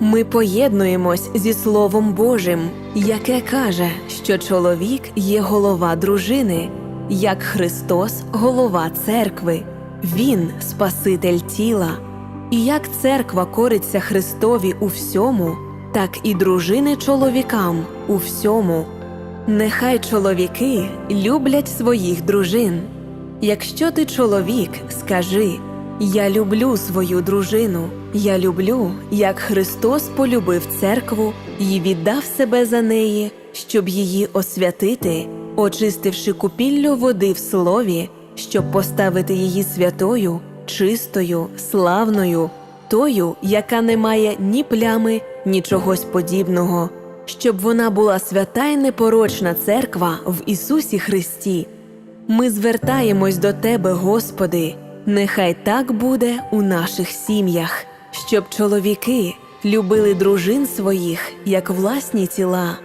Ми поєднуємось зі Словом Божим, яке каже, що чоловік є голова дружини, як Христос голова церкви, Він Спаситель тіла. І як церква кориться Христові у всьому, так і дружини чоловікам у всьому. Нехай чоловіки люблять своїх дружин. Якщо ти чоловік, скажи Я люблю свою дружину, я люблю, як Христос полюбив церкву і віддав себе за неї, щоб її освятити, очистивши купіллю води в слові, щоб поставити її святою, чистою, славною, тою, яка не має ні плями, ні чогось подібного, щоб вона була свята й непорочна церква в Ісусі Христі. Ми звертаємось до Тебе, Господи, нехай так буде у наших сім'ях, щоб чоловіки любили дружин своїх як власні тіла,